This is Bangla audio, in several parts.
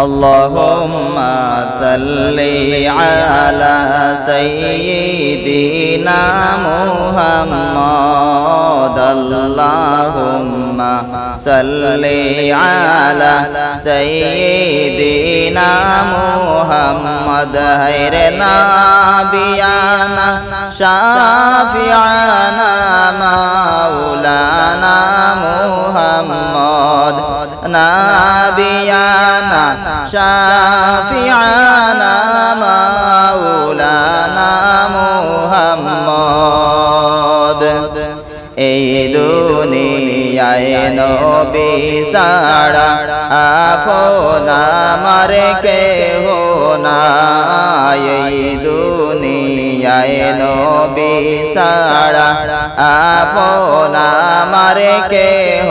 اللهم صل على سيدنا محمد. اللهم صل على سيدنا محمد. خير نبينا شافعنا مولانا দুনিয়ায় নবী সারা আফন আমার কেহ না এই দুনিয়ায় নবী সারা আফন আমার কেহ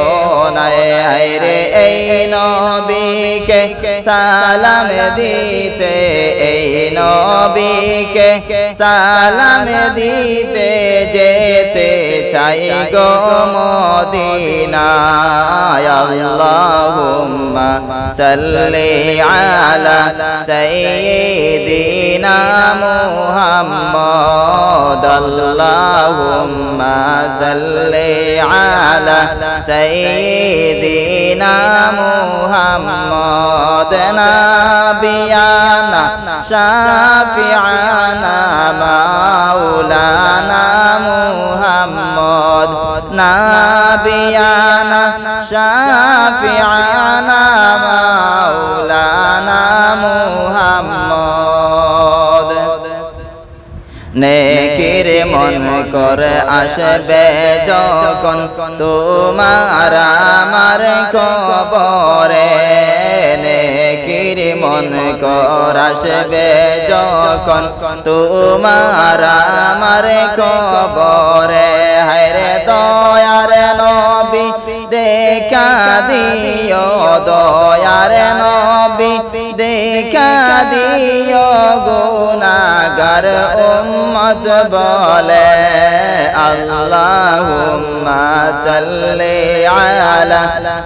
নাই রে এই নবীকে সালাম দিতে এই নবীকে সালাম দিতে যেতে চাই গো মদিনায় আল্লাহুম্মা সাল্লি আলা সাইয়্যিদিনা মুহাম্মদ আল্লাহুম্মা সাল্লি আলা সাইয়্যিদিনা মুহাম্মদ নাবিয়ানা শাফিআনা মাওলানা মুহাম্মদ নেকির মন করে আসবে যখন তোমার আমার কবরে নেকির মন কর আসবে যখন তোমার আমার কবরে দয়ার নবী দেখা দিও গুনাগার উম্মত বলে, আল্লাহুম্মা সাল্লি আলা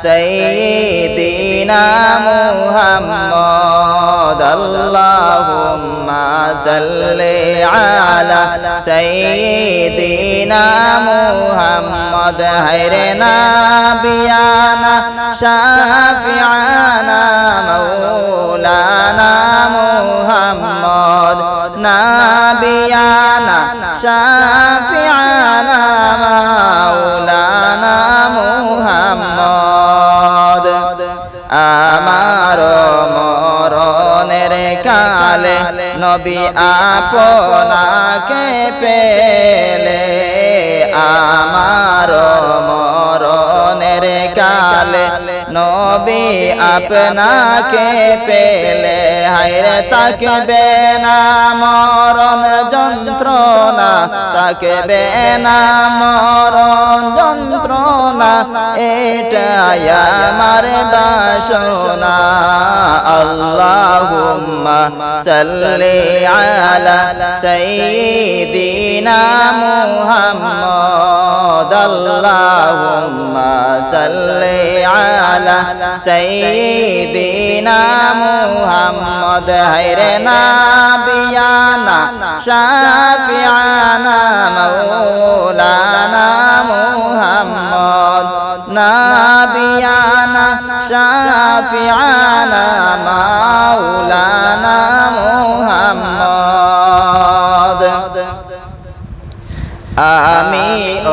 সাইয়্যিদিনা মুহাম্মদ, আল্লাহুম্মা সাল্লি আলা সাইয়্যিদিনা মুহাম্মদ, হায়রে নাবিয়ানা শাফিআনা মাওলানা মুহাম্মদ নাবিয়ানা শাফিআনা মাওলানা মুহাম্মদ আমার মরণের কালে নবী আপনাকে পেলে আমার মরণের কালে নবী আপনাকে পেলে, হায়রে তাকে বেনা মরণ যন্ত্রণা তাকে বেনা মরণ যন্ত্রণা, এটাই আমার বাসনা। আল্লাহুম্মা সাল্লি আলা সাইয়্যিদিনা মুহাম্মদ। আল্লাহুম্মা সাল্লি আলা সাইয়্যিদিনা মুহাম্মদ হায়রে নাবিয়ানা শাফিআনা আমি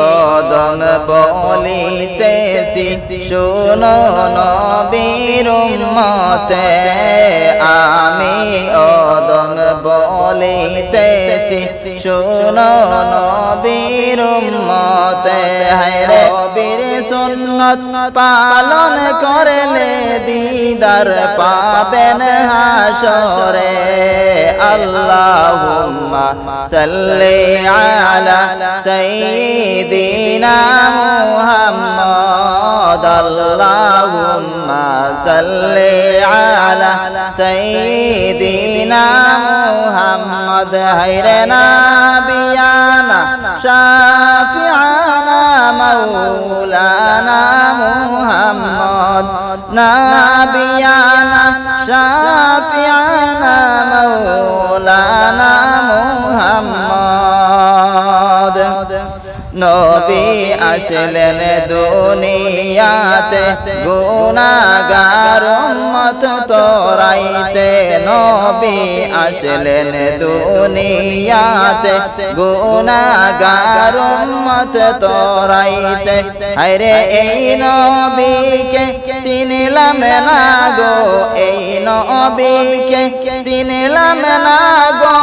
ওদম বলিতেছি শুনো নবীর মতে আমি ওদম বলিতেছি শুনো নবীর মতে হায়রে বীর সুন্নত পালন করলে দিদার পাবেন হাসরে আল্লাহুম্মা সাল্লি আলা সাইয়্যিদিনা মুহাম্মদ। আল্লাহুম্মা সাল্লি আলা সাইয়্যিদিনা মুহাম্মদ। নাবিয়ানা মাওলানা মুহাম্মদ মৌলানা মুহাম্মদ। নবী আসলেন দুনিয়াতে গুনাগার উম্মত তোরাইতে নবী আসলেন দুনিয়াতে গুনাগার উম্মত তোরাইতে আরে এই নবীকে চিনিলাম না গো, এই নবীকে চিনিলাম না গো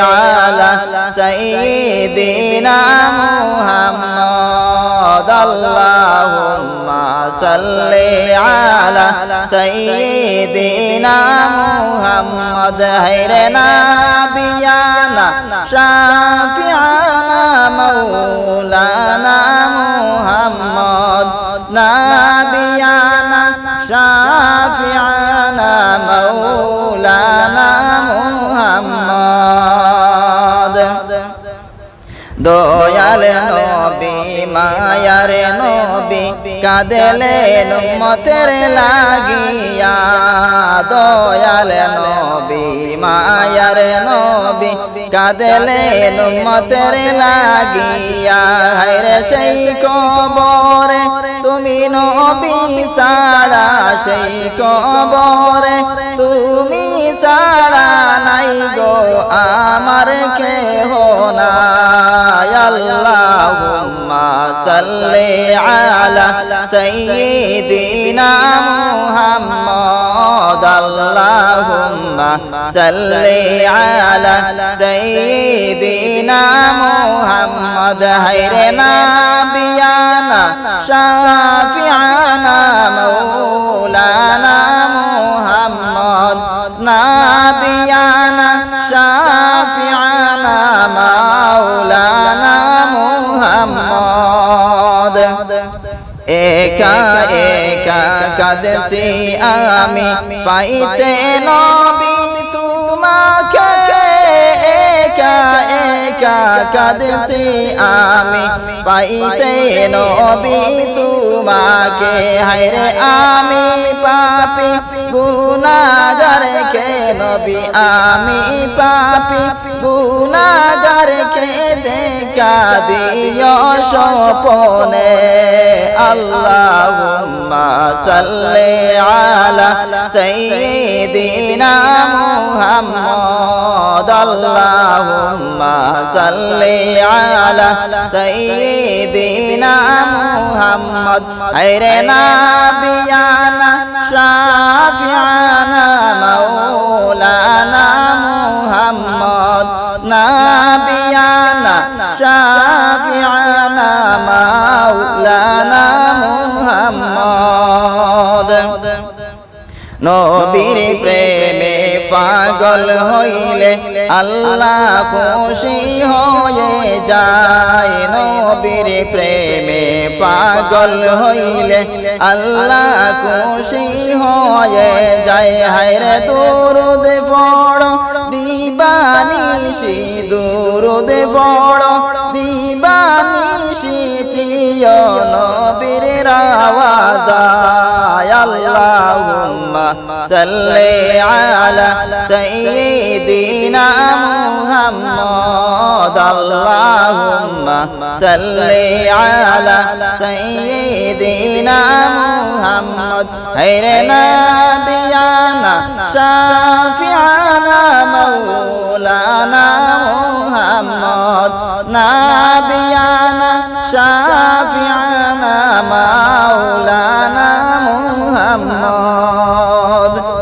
على سيدنا محمد اللهم صل على سيدنا محمد هيرنا بيانا شافعنا দেলে মতের লাগিয়া, দয়াল নবী, মায়ার নবী কাঁদেলেন মতের লাগিয়া। হায়রে সেই কবরে তুমি নবী সারা সেই কবরে তুমি সারা নাই গো আমার কেহ না আল্লাহ সাল্লে আলা সাইয়িদিনা মুহাম্মদ আল্লাহুম্মা সাল্লে আলা সাইয়িদিনা মুহাম্মদ হাইরে নাবিয়ানা কাদসি আমি, পাইতে নবী তোমাকে একা একা কাদসি আমি, পাইতে নবী তোমাকে। হায়রে আমি পাপি গুনাগার কে নবী? আমি পাপি গুনাগার কে দেখা দিও সপনে আল্লাহুম্মা সাল্লি আলা সাইয়্যিদিনা মুহাম্মদ। আল্লাহুম্মা সাল্লি আলা সাইয়্যিদিনা মুহাম্মদ। আইরে নাবিয়ানা শাফিআনা নাবিয়ানা শাফিআনা মাওলানা মুহাম্মদ। নবীর প্রেমে পাগল হইলে আল্লাহ খুশি হয়ে যায়। নবীর প্রেমে পাগল হইলে আল্লাহ খুশি হয়ে যায়। হায়রে দুরুদ পড় দিবানিশি দুরুদ পড় দিবানিশি প্রিয় নবীর রাওয়াজায় আল্লাহুম্মা সাল্লি আলা সাইয়্যিদিনা মুহাম্মদ। আল্লাহুম্মা সাল্লি আলা সাইয়্যিদিনা মুহাম্মদ। হায়রে নাবিয়ানা